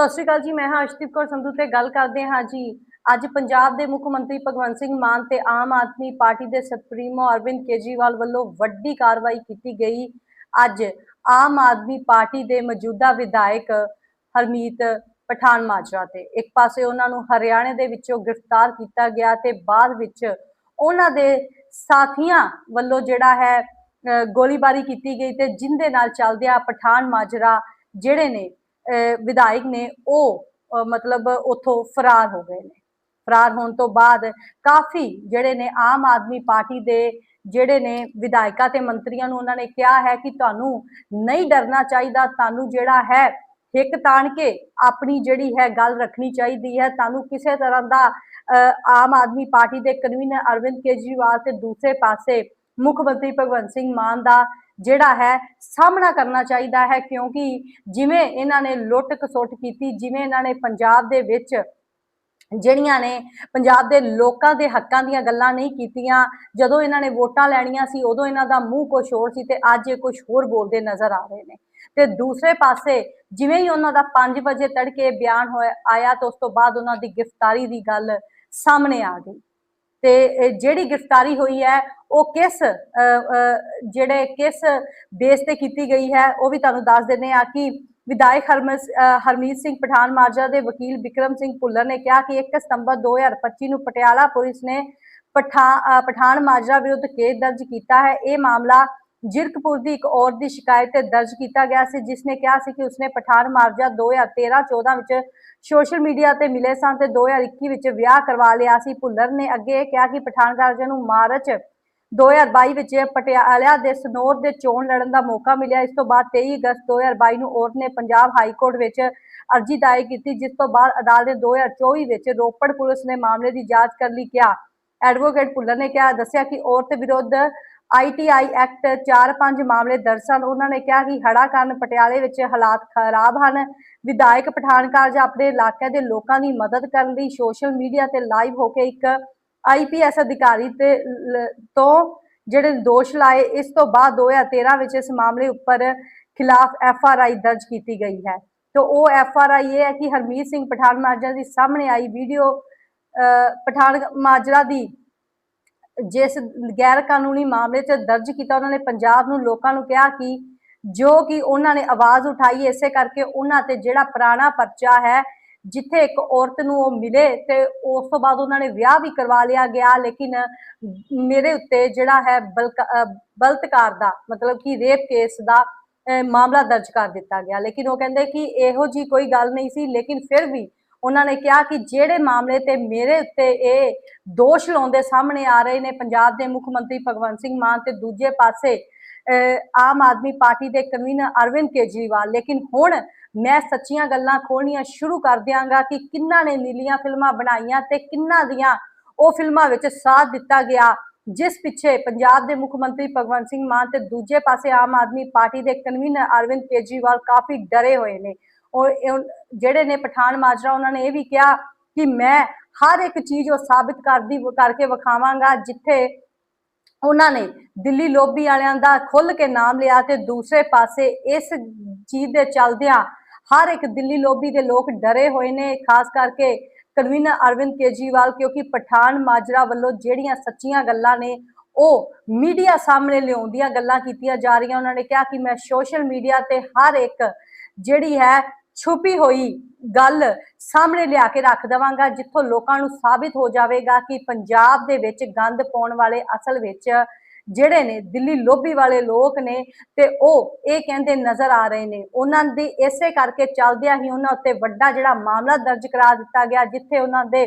ਸਤਿ ਸ਼੍ਰੀ ਅਕਾਲ ਜੀ, ਮੈਂ ਹਾਂ ਅਸ਼ਦੀਪ ਕੌਰ ਸੰਧੂ ਤੇ ਗੱਲ ਕਰਦੇ ਹਾਂ ਜੀ। ਅੱਜ ਪੰਜਾਬ ਦੇ ਮੁੱਖ ਮੰਤਰੀ ਭਗਵੰਤ ਸਿੰਘ ਮਾਨ ਤੇ ਆਮ ਆਦਮੀ ਪਾਰਟੀ ਦੇ ਸੁਪਰੀਮੋ ਅਰਵਿੰਦ ਕੇਜਰੀਵਾਲ ਵੱਲੋਂ ਵੱਡੀ ਕਾਰਵਾਈ ਕੀਤੀ ਗਈ। ਅੱਜ ਆਮ ਆਦਮੀ ਪਾਰਟੀ ਦੇ ਮੌਜੂਦਾ ਵਿਧਾਇਕ ਹਰਮੀਤ ਪਠਾਨ ਮਾਜਰਾ ਤੇ ਇੱਕ ਪਾਸੇ ਉਹਨਾਂ ਨੂੰ ਹਰਿਆਣੇ ਦੇ ਵਿੱਚੋਂ ਗ੍ਰਿਫਤਾਰ ਕੀਤਾ ਗਿਆ ਤੇ ਬਾਅਦ ਵਿੱਚ ਉਹਨਾਂ ਦੇ ਸਾਥੀਆਂ ਵੱਲੋਂ ਜਿਹੜਾ ਹੈ ਗੋਲੀਬਾਰੀ ਕੀਤੀ ਗਈ ਤੇ ਜਿੰਦੇ ਨਾਲ ਚੱਲਦਿਆਂ ਪਠਾਨ ਮਾਜਰਾ ਜਿਹੜੇ ਨੇ ਵਿਧਾਇਕ ਨੇ ਉਹ ਮਤਲਬ ਉਥੋਂ ਫਰਾਰ ਹੋ ਗਏ ਨੇ। ਫਰਾਰ ਹੋਣ ਤੋਂ ਬਾਅਦ ਕਾਫੀ ਜਿਹੜੇ ਨੇ ਆਮ ਆਦਮੀ ਪਾਰਟੀ ਦੇ ਜਿਹੜੇ ਨੇ ਵਿਧਾਇਕਾਂ ਤੇ ਮੰਤਰੀਆਂ ਨੂੰ ਉਹਨਾਂ ਨੇ ਕਿਹਾ ਹੈ ਕਿ ਤੁਹਾਨੂੰ ਨਹੀਂ ਡਰਨਾ ਚਾਹੀਦਾ ਤੁਹਾਨੂੰ ਜਿਹੜਾ ਹੈ ਹਿੱਕ ਤਾਣ ਕੇ ਆਪਣੀ ਜਿਹੜੀ ਹੈ ਗੱਲ ਰੱਖਣੀ ਚਾਹੀਦੀ ਹੈ। ਤੁਹਾਨੂੰ ਕਿਸੇ ਤਰ੍ਹਾਂ ਦਾ ਅਹ, ਆਮ ਆਦਮੀ ਪਾਰਟੀ ਦੇ ਕਨਵੀਨਰ ਅਰਵਿੰਦ ਕੇਜਰੀਵਾਲ ਤੇ ਦੂਸਰੇ ਪਾਸੇ ਮੁੱਖ ਮੰਤਰੀ ਭਗਵੰਤ ਸਿੰਘ ਮਾਨ ਦਾ ਜਿਹੜਾ ਹੈ ਸਾਹਮਣਾ ਕਰਨਾ ਚਾਹੀਦਾ ਹੈ, ਕਿਉਂਕਿ ਜਿਵੇਂ ਇਹਨਾਂ ਨੇ ਲੁੱਟ ਖਸੁੱਟ ਕੀਤੀ, ਜਿਵੇਂ ਇਹਨਾਂ ਨੇ ਪੰਜਾਬ ਦੇ ਵਿੱਚ ਜਿਹੜੀਆਂ ਨੇ ਪੰਜਾਬ ਦੇ ਲੋਕਾਂ ਦੇ ਹੱਕਾਂ ਦੀਆਂ ਗੱਲਾਂ ਨਹੀਂ ਕੀਤੀਆਂ, ਜਦੋਂ ਇਹਨਾਂ ਨੇ ਵੋਟਾਂ ਲੈਣੀਆਂ ਸੀ, ਉਦੋਂ ਇਹਨਾਂ ਦਾ ਮੂੰਹ ਕੁਛ ਹੋਰ ਸੀ ਤੇ ਅੱਜ ਇਹ ਕੁਛ ਹੋਰ ਬੋਲਦੇ ਨਜ਼ਰ ਆ ਰਹੇ ਨੇ। ਤੇ ਦੂਸਰੇ ਪਾਸੇ ਜਿਵੇਂ ਹੀ ਉਹਨਾਂ ਦਾ 5 ਵਜੇ ਤੜਕੇ ਬਿਆਨ ਹੋਇਆ, ਆਇਆ ਤਾਂ ਉਸ ਤੋਂ ਬਾਅਦ ਉਹਨਾਂ ਦੀ ਗ੍ਰਿਫਤਾਰੀ ਦੀ ਗੱਲ ਸਾਹਮਣੇ ਆ ਗਈ। ਤੇ ਜਿਹੜੀ ਗ੍ਰਿਫਤਾਰੀ ਹੋਈ ਹੈ, ਉਹ ਕਿਸ ਜਿਹੜੇ ਕਿਸ ਬੇਸ ਤੇ ਕੀਤੀ ਗਈ ਹੈ, ਉਹ ਵੀ ਤੁਹਾਨੂੰ ਦੱਸ ਦਿੰਦੇ ਆ ਕਿ ਵਿਧਾਇਕ ਹਰਮਸ ਹਰਮੀਤ ਸਿੰਘ ਪਠਾਨ ਮਾਜਰਾ ਦੇ ਵਕੀਲ ਵਿਕਰਮ ਸਿੰਘ ਭੁੱਲਰ ਨੇ ਕਿਹਾ ਕਿ 1 ਸਤੰਬਰ 2025 ਨੂੰ ਪਟਿਆਲਾ ਪੁਲਿਸ ਨੇ ਪਠਾਨ ਪਠਾਨ ਮਾਜਰਾ ਵਿਰੁੱਧ ਕੇਸ ਦਰਜ ਕੀਤਾ ਹੈ। ਇਹ ਮਾਮਲਾ ਜਿਰਕਪੁਰ ਦੀ ਇੱਕ ਔਰਤ ਦੀ ਸ਼ਿਕਾਇਤ ਤੇ ਦਰਜ ਕੀਤਾ ਗਿਆ ਸੀ, ਜਿਸ ਨੇ ਕਿਹਾ ਸੀ ਕਿ ਉਸਨੇ ਪਠਾਨ ਮਾਜਰਾ 2013-14 ਵਿੱਚ ਸੋਸ਼ਲ ਮੀਡੀਆ ਤੇ ਮਿਲੇ ਸਨ ਤੇ 2021 ਵਿੱਚ ਵਿਆਹ ਕਰਵਾ ਲਿਆ ਸੀ। ਭੁੱਲਰ ਨੇ ਅੱਗੇ ਕਿਹਾ ਕਿ ਪਠਾਨ ਮਾਜਰਾ ਨੂੰ ਮਾਰਚ 2022 ਵਿੱਚ ਪਟਿਆਲਾ ਦੇ ਸਨੌਰ ਦੇ ਚੋਣ ਲੜਨ ਦਾ ਮੌਕਾ ਮਿਲਿਆ। ਇਸ ਤੋਂ ਬਾਅਦ 23 ਅਗਸਤ 2022 ਨੂੰ ਔਰਤ ਨੇ ਪੰਜਾਬ ਹਾਈ ਕੋਰਟ ਵਿੱਚ ਅਰਜੀ ਦਾਇਰ ਕੀਤੀ, ਜਿਸ ਤੋਂ ਬਾਅਦ ਅਦਾਲਤ ਨੇ 2024 ਵਿੱਚ ਰੋਪੜ ਪੁਲਿਸ ਨੇ ਮਾਮਲੇ ਦੀ ਜਾਂਚ ਕਰਨ ਲਈ ਕਿਹਾ। ਐਡਵੋਕੇਟ ਭੁੱਲਰ ਨੇ ਕਿਹਾ, ਦੱਸਿਆ ਕਿ ਔਰਤ ਵਿਰੁੱਧ ਆਈਟੀਆਈ ਐਕਟ 4-5 ਮਾਮਲੇ ਦਰਜ ਸਨ। ਉਹਨਾਂ ਨੇ ਕਿਹਾ ਕਿ ਹੜਾ ਕਾਰਨ ਪਟਿਆਲੇ ਵਿੱਚ ਹਾਲਾਤ ਖਰਾਬ ਹਨ। ਵਿਧਾਇਕ ਪਠਾਨਕਾਰਜ ਆਪਣੇ ਇਲਾਕੇ ਦੇ ਲੋਕਾਂ ਦੀ ਮਦਦ ਕਰਨ ਲਈ ਸੋਸ਼ਲ ਮੀਡੀਆ ਤੇ ਲਾਈਵ ਹੋ ਕੇ ਇੱਕ ਆਈਪੀਐਸ ਅਧਿਕਾਰੀ ਤੇ ਲ- ਤੋਂ ਜਿਹੜੇ ਦੋਸ਼ ਲਾਏ, ਇਸ ਤੋਂ ਬਾਅਦ 2013 ਵਿੱਚ ਇਸ ਮਾਮਲੇ ਉੱਪਰ ਖਿਲਾਫ ਐਫਆਰਆਈ ਦਰਜ ਕੀਤੀ ਗਈ ਹੈ। ਤੇ ਉਹ ਐਫਆਰਆਈ ਇਹ ਹੈ ਕਿ ਹਰਮੀਤ ਸਿੰਘ ਪਠਾਨ ਮਾਜਰਾ ਦੀ ਸਾਹਮਣੇ ਆਈ ਵੀਡੀਓ ਪਠਾਨ ਮਾਜਰਾ ਦੀ ਜਿਸ ਗੈਰ ਕਾਨੂੰਨੀ ਮਾਮਲੇ 'ਚ ਦਰਜ ਕੀਤਾ, ਉਹਨਾਂ ਨੇ ਪੰਜਾਬ ਨੂੰ ਲੋਕਾਂ ਨੂੰ ਕਿਹਾ ਕਿ ਜੋ ਕਿ ਉਹਨਾਂ ਨੇ ਆਵਾਜ਼ ਉਠਾਈ, ਇਸੇ ਕਰਕੇ ਉਹਨਾਂ ਤੇ ਜਿਹੜਾ ਪੁਰਾਣਾ ਪਰਚਾ ਹੈ, ਜਿੱਥੇ ਇੱਕ ਔਰਤ ਨੂੰ ਉਹ ਮਿਲੇ ਤੇ ਉਸ ਤੋਂ ਬਾਅਦ ਉਹਨਾਂ ਨੇ ਵਿਆਹ ਵੀ ਕਰਵਾ ਲਿਆ ਗਿਆ, ਲੇਕਿਨ ਮੇਰੇ ਉੱਤੇ ਜਿਹੜਾ ਹੈ ਬਲਕ- ਬਲਤਕਾਰ ਦਾ, ਮਤਲਬ ਕਿ ਰੇਪ ਕੇਸ ਦਾ ਮਾਮਲਾ ਦਰਜ ਕਰ ਦਿੱਤਾ ਗਿਆ। ਲੇਕਿਨ ਉਹ ਕਹਿੰਦੇ ਕਿ ਇਹੋ ਜੀ ਕੋਈ ਗੱਲ ਨਹੀਂ ਸੀ, ਲੇਕਿਨ ਫਿਰ ਵੀ ਉਹਨਾਂ ਨੇ ਕਿਹਾ ਕਿ ਜਿਹੜੇ ਮਾਮਲੇ ਤੇ ਮੇਰੇ ਉੱਤੇ ਇਹ ਦੋਸ਼ ਲਾਉਂਦੇ ਸਾਹਮਣੇ ਆ ਰਹੇ ਨੇ, ਪੰਜਾਬ ਦੇ ਮੁੱਖ ਮੰਤਰੀ ਭਗਵੰਤ ਸਿੰਘ ਮਾਨ ਤੇ ਦੂਜੇ ਪਾਸੇ ਆਮ ਆਦਮੀ ਪਾਰਟੀ ਦੇ ਕਨਵੀਨਰ ਅਰਵਿੰਦ ਕੇਜਰੀਵਾਲ। ਲੇਕਿਨ ਹੁਣ ਮੈਂ ਸੱਚੀਆਂ ਗੱਲਾਂ ਖੋਲਣੀਆਂ ਸ਼ੁਰੂ ਕਰ ਦਿਆਂਗਾ ਕਿ ਕਿੰਨਾਂ ਨੇ ਨੀਲੀਆਂ ਫਿਲਮਾਂ ਬਣਾਈਆਂ ਤੇ ਕਿੰਨਾਂ ਦੀਆਂ ਉਹ ਫਿਲਮਾਂ ਵਿੱਚ ਸਾਥ ਦਿੱਤਾ ਗਿਆ, ਜਿਸ ਪਿੱਛੇ ਪੰਜਾਬ ਦੇ ਮੁੱਖ ਮੰਤਰੀ ਭਗਵੰਤ ਸਿੰਘ ਮਾਨ ਤੇ ਦੂਜੇ ਪਾਸੇ ਆਮ ਆਦਮੀ ਪਾਰਟੀ ਦੇ ਕਨਵੀਨਰ ਅਰਵਿੰਦ ਕੇਜਰੀਵਾਲ ਕਾਫੀ ਡਰੇ ਹੋਏ ਨੇ। ਉਹ ਜਿਹੜੇ ਨੇ ਪਠਾਨ ਮਾਜਰਾ, ਉਹਨਾਂ ਨੇ ਇਹ ਵੀ ਕਿਹਾ ਕਿ ਮੈਂ ਹਰ ਇੱਕ ਚੀਜ਼ ਉਹ ਸਾਬਿਤ ਕਰਦੀ, ਕਰਕੇ ਵਿਖਾਵਾਂਗਾ, ਜਿੱਥੇ ਉਹਨਾਂ ਨੇ ਦਿੱਲੀ ਲੋਬੀ ਵਾਲਿਆਂ ਦਾ ਖੁੱਲ ਕੇ ਨਾਮ ਲਿਆ ਤੇ ਦੂਸਰੇ ਪਾਸੇ ਇਸ ਚੀਜ਼ ਦੇ ਚੱਲਦਿਆਂ ਹਰ ਇੱਕ ਦਿੱਲੀ ਲੋਬੀ ਦੇ ਲੋਕ ਡਰੇ ਹੋਏ ਨੇ, ਖਾਸ ਕਰਕੇ ਕਨਵੀਨਰ ਅਰਵਿੰਦ ਕੇਜਰੀਵਾਲ, ਕਿਉਂਕਿ ਪਠਾਨ ਮਾਜਰਾ ਵੱਲੋਂ ਜਿਹੜੀਆਂ ਸੱਚੀਆਂ ਗੱਲਾਂ ਨੇ, ਉਹ ਮੀਡੀਆ ਸਾਹਮਣੇ ਲਿਆਉਂਦੀਆਂ ਗੱਲਾਂ ਕੀਤੀਆਂ ਜਾ ਰਹੀਆਂ। ਉਹਨਾਂ ਨੇ ਕਿਹਾ ਕਿ ਮੈਂ ਸੋਸ਼ਲ ਮੀਡੀਆ ਤੇ ਹਰ ਇੱਕ ਜਿਹੜੀ ਹੈ ਛੁਪੀ ਹੋਈ ਗੱਲ ਸਾਹਮਣੇ ਲਿਆ ਕੇ ਰੱਖ ਦਵਾਂਗਾ, ਜਿੱਥੋਂ ਲੋਕਾਂ ਨੂੰ ਸਾਬਿਤ ਹੋ ਜਾਵੇਗਾ ਕਿ ਪੰਜਾਬ ਦੇ ਵਿੱਚ ਗੰਦ ਪਾਉਣ ਵਾਲੇ ਅਸਲ ਵਿੱਚ ਜਿਹੜੇ ਨੇ ਦਿੱਲੀ ਲੋਭੀ ਵਾਲੇ ਲੋਕ ਨੇ ਤੇ ਉਹ ਇਹ ਕਹਿੰਦੇ ਨਜ਼ਰ ਆ ਰਹੇ ਨੇ। ਉਹਨਾਂ ਦੀ ਇਸੇ ਕਰਕੇ ਚੱਲਦਿਆਂ ਹੀ ਉਹਨਾਂ ਉੱਤੇ ਵੱਡਾ ਜਿਹੜਾ ਮਾਮਲਾ ਦਰਜ ਕਰਾ ਦਿੱਤਾ ਗਿਆ, ਜਿੱਥੇ ਉਹਨਾਂ ਦੇ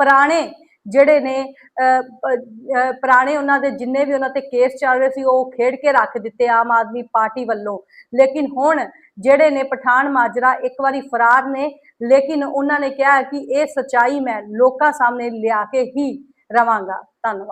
ਪੁਰਾਣੇ ਜਿਹੜੇ ਨੇ ਅਹ, ਪੁਰਾਣੇ ਉਹਨਾਂ ਦੇ ਜਿੰਨੇ ਵੀ ਉਹਨਾਂ ਤੇ ਕੇਸ ਚੱਲ ਰਹੇ ਸੀ ਉਹ ਖੇਡ ਕੇ ਰੱਖ ਦਿੱਤੇ ਆਮ ਆਦਮੀ ਪਾਰਟੀ ਵੱਲੋਂ। ਲੇਕਿਨ ਹੁਣ ਜਿਹੜੇ ਨੇ ਪਠਾਨ ਮਾਜਰਾ ਇੱਕ ਵਾਰੀ ਫਰਾਰ ਨੇ ਲੇਕਿਨ ਉਹਨਾਂ ਨੇ ਕਿਹਾ ਕਿ ਇਹ ਸਚਾਈ ਮੈਂ ਲੋਕਾਂ ਸਾਹਮਣੇ ਲਿਆ ਕੇ ਹੀ ਰਵਾਂਗਾ। ਧੰਨਵਾਦ।